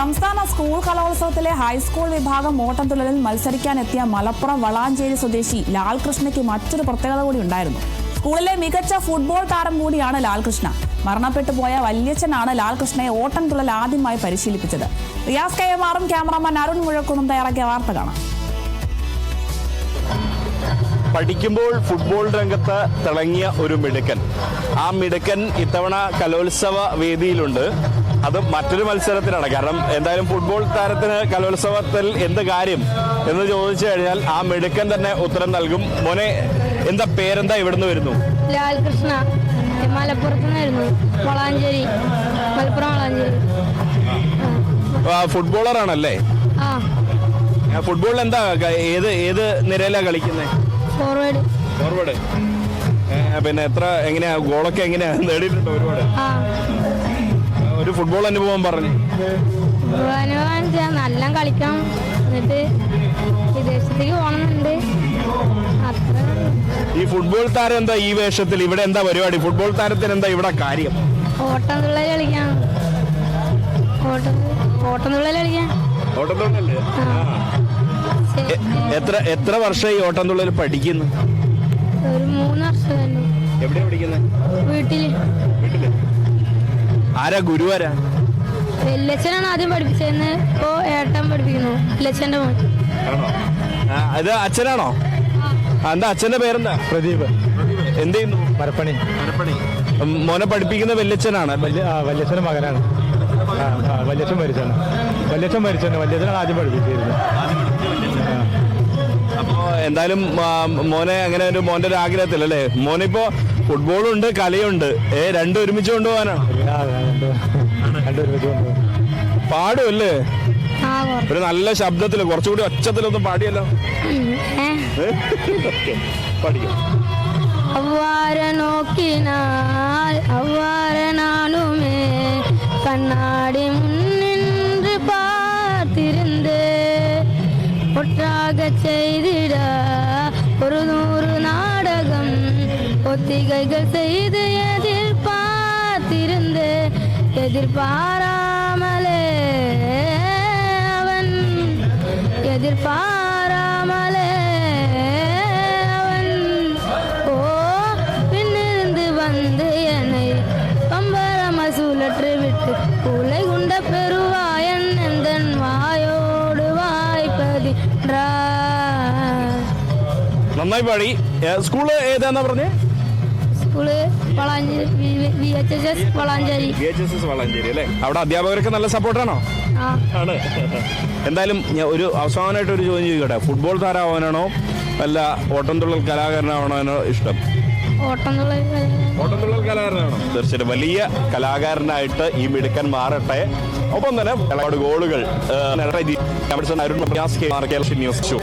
സംസ്ഥാന school കലോത്സവത്തിലെ high school വിഭാഗം ഓട്ടംതുള്ളലിൽ മത്സരിക്കാനെത്തിയ മലപ്പുറം വളാഞ്ചേരി സ്വദേശി ലാൽകൃഷ്ണയ്ക്ക് മറ്റൊരു പ്രത്യേകത കൂടി ഉണ്ടായിരുന്നു. സ്കൂളിലെ മികച്ച ഫുട്ബോൾ താരം കൂടിയാണ് ലാൽകൃഷ്ണ. മരണപ്പെട്ടു പോയ വല്യച്ഛനാണ് ലാൽകൃഷ്ണയെ ഓട്ടം തുള്ളൽ ആദ്യമായി പരിശീലിപ്പിച്ചത്. റിയാസ് കയ്യമാറും ക്യാമറാമാൻ അരുൺ മുഴക്കുന്നും തയ്യാറാക്കിയ വാർത്ത കാണാം. പഠിക്കുമ്പോൾ ഫുട്ബോൾ രംഗത്ത് തിളങ്ങിയ ഒരു മിടുക്കൻ. ആ മിടുക്കൻ ഇത്തവണ കലോത്സവ വേദിയിലുണ്ട്. അത് മറ്റൊരു മത്സരത്തിനാണ്. കാരണം എന്തായാലും ഫുട്ബോൾ താരത്തിന് കലോത്സവത്തിൽ എന്ത് കാര്യം എന്ന് ചോദിച്ചു കഴിഞ്ഞാൽ ആ മിടുക്കൻ തന്നെ ഉത്തരം നൽകും. മോനെ എന്താ പേരെന്താ ഇവിടുന്ന് വരുന്നു? ലാൽകൃഷ്ണ. മലപ്പുറത്ത് നിന്നായിരുന്നു വളാഞ്ചേരി. മലപ്പുറം വളാഞ്ചേരി. ആ, ഫുട്ബോളറാണല്ലേ ആ. ആ, ഫുട്ബോളിൽ എന്താ ഏത് ഏത് നിരയിലാ കളിക്കുന്നത് ഫോർവേഡ് ഫോർവേഡ് പിന്നെ എത്ര എങ്ങനെയാ ഗോളൊക്കെ എങ്ങനെയാ നേടിയിട്ടുണ്ടോ ഒരുപാട്? ഒരു ഫുട്ബോൾ അനുഭവം പറഞ്ഞു. അനുഭവം നല്ല കളിക്കാം എന്നിട്ട് വിദേശത്തേക്ക് പോകണമെന്നുണ്ട് ഈ ഫുട്ബോൾ താരം എന്താ ഈ വേഷത്തിൽ? ഇവിടെ എന്താ പരിപാടി? ഫുട്ബോൾ താരത്തിന് എന്താ ഇവിടെ കാര്യം? ഓട്ടം തുള്ളൽ കളിക്കാം. ഓട്ടം ഓട്ടം തുള്ളൽ കളിക്കാം ഓട്ടംതുള്ളല്ലേ ശരി. എത്ര എത്ര വർഷം ഈ ഓട്ടംതുള്ളൽ പഠിക്കുന്നു? ഒരു മൂന്ന് വർഷം എവിടെയാ പഠിക്കുന്നത് വീട്ടിൽ. വീട്ടിൽ. ആരാ ഗുരു ആരാ? ലച്ചനാണ് ആദ്യം പഠിപ്പിച്ചതെന്ന് ഇപ്പോ ഏട്ടൻ പഠിപ്പിക്കുന്നു. ലച്ചന്റെ മോൻ. ആണോ? ആ, ഇത് അച്ഛനാണോ? ആ, എന്താ അച്ഛന്റെ പേരെന്താ? പ്രദീപ്. എന്ത് ചെയ്യുന്നു? മരപ്പണി. ഉം, മോനെ പഠിപ്പിക്കുന്ന വല്യച്ഛനാണ് വല്യ ആ വല്യച്ഛന്റെ മകനാണ്. ആ ആ വല്യച്ഛൻ മരിച്ചാണ്. വല്യച്ഛൻ മരിച്ചാണ്. വല്യച്ഛനാണ് ആദ്യം പഠിപ്പിച്ചിരുന്നത് ആ. അപ്പോ എന്തായാലും ആ, മോനെ അങ്ങനെ ഒരു മോന്റെ ഒരു ആഗ്രഹത്തിൽ അല്ലേ മോനിപ്പോ ഫുട്ബോളും ഉണ്ട് കലയുണ്ട് ഏ രണ്ടും ഒരുമിച്ച് കൊണ്ടുപോകാനാണ് ആ രണ്ട് രണ്ടു ഒരുമിച്ച് കൊണ്ടുപോകും പാടും അല്ലേ ആ കുറച്ച് ഒരു നല്ല ശബ്ദത്തിൽ കുറച്ചുകൂടി ഒച്ചത്തിലൊന്നും പാടിയല്ലോ ഏ ഓക്കേ, പഠിക്കാം அவ்வாற நோக்கினால் அவ்வாற நானுமே கண்ணாடி முன்னின்று பார்த்திருந்து ஒற்றாக செய்திட ஒரு நூறு நாடகம் ஒத்திகைகள் செய்து எதிர்பார்த்திருந்து எதிர்பாராமலே அவன். எதிர்பாராமலே அவன். ஓ பின்னிருந்து வந்து என்னை பம்பரம சுழற்று விட்டு உலை குண்ட பெருவாயன் எந்தன் வாயோடு வாய்ப்பதி ரா നന്നായി പാടി സ്കൂൾ ഏതാന്നാ പറഞ്ഞേ സ്കൂൾ വളാഞ്ചേരി വളാഞ്ചേരി അല്ലേ അവിടെ അധ്യാപകരൊക്കെ നല്ല സപ്പോർട്ടാണോ ആ ആണ് എന്തായാലും ഞാൻ ഒരു അവസാനമായിട്ട് ഒരു ചോദ്യം ചോദിക്കട്ടെ ഫുട്ബോൾ താരമാവാനാണോ അല്ല ഓട്ടംതുള്ളൽ കലാകാരനാവാനോ ഇഷ്ടം ഓട്ടം ഓട്ടംതുള്ളൽ കലാകാരനാണോ തീർച്ചയായിട്ടും വലിയ കലാകാരനായിട്ട് ഈ മിടുക്കൻ മാറട്ടെ ഒപ്പം തന്നെ ഒരുപാട് ഗോളുകൾ ന്യൂസ് ഷോ